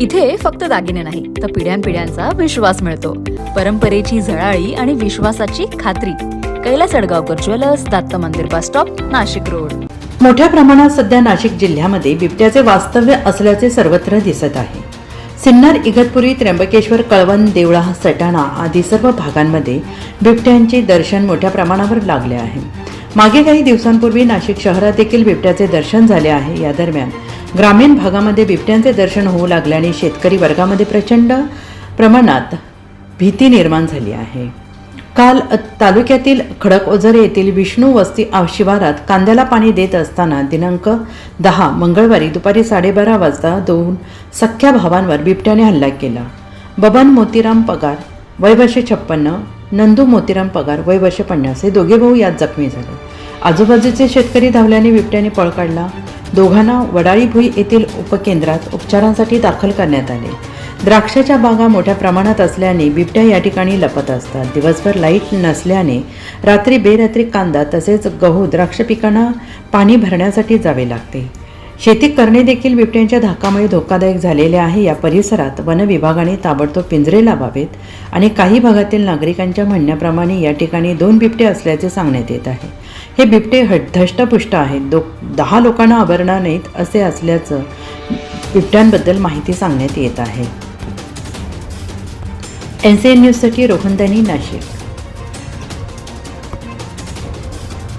इथे फक्त दागिने नाही तर पिढ्यानपिढ्यांचा विश्वास मिळतो. परंपरेची झळाळी आणि विश्वासाची खात्री. कैलास अडगावकर ज्वेलर्स दत्त मंदिर बस स्टॉप नाशिक रोड. मोठ्या प्रमाणात सध्या नाशिक जिल्ह्यामध्ये बिबट्याचे वास्तव्य असल्याचे सर्वत्र दिसत आहे. सिन्नर इगतपुरी त्र्यंबकेश्वर कळवण देवळा सटाणा आदी सर्व भागांमध्ये बिबट्यांचे दर्शन मोठ्या प्रमाणावर लागले आहे. मागे काही दिवसांपूर्वी नाशिक शहरात देखील बिबट्याचे दर्शन झाले आहे. या दरम्यान ग्रामीण भागामध्ये बिबट्यांचे दर्शन होऊ लागल्याने शेतकरी वर्गामध्ये प्रचंड प्रमाणात भीती निर्माण झाली आहे. काल तालुक्यातील खडकओझर येथील विष्णू वस्ती शिवारात कांद्याला पाणी देत असताना दिनांक दहा मंगळवारी दुपारी साडेबारा वाजता दोन सख्ख्या भावांवर बिबट्याने हल्ला केला. बबन मोतीराम पगार वय वर्षे छप्पन्न नंदू मोतीराम पगार वय वर्षे पन्नास हे दोघे भाऊ यात जखमी झाले. आजूबाजूचे शेतकरी धावल्याने बिबट्याने पळ काढला. दोघांना वडाळी भुई येथील उपकेंद्रात उपचारांसाठी दाखल करण्यात आले. द्राक्षाच्या बागा मोठ्या प्रमाणात असल्याने बिबट्या या ठिकाणी लपत असतात. दिवसभर लाइट नसल्याने रात्री बेरात्री कांदा तसेच गहू द्राक्ष पिकांना पाणी भरण्यासाठी जावे लागते. शेती करणे देखील बिबट्यांच्या धाकामुळे धोकादायक झालेले आहे. या परिसरात वन विभागाने ताबडतोब पिंजरे लावावेत आणि काही भागातील नागरिकांच्या म्हणण्याप्रमाणे या ठिकाणी दोन बिबटे असल्याचे सांगण्यात येत आहे. हे बिबटे हट धष्टपुष्ट आहेत. दो दहा लोकांना आवरणार नाहीत असे असल्याचं बिबट्यांबद्दल माहिती सांगण्यात येत आहे. एन सी एन न्यूजसाठी रोहनदानी नाशिक.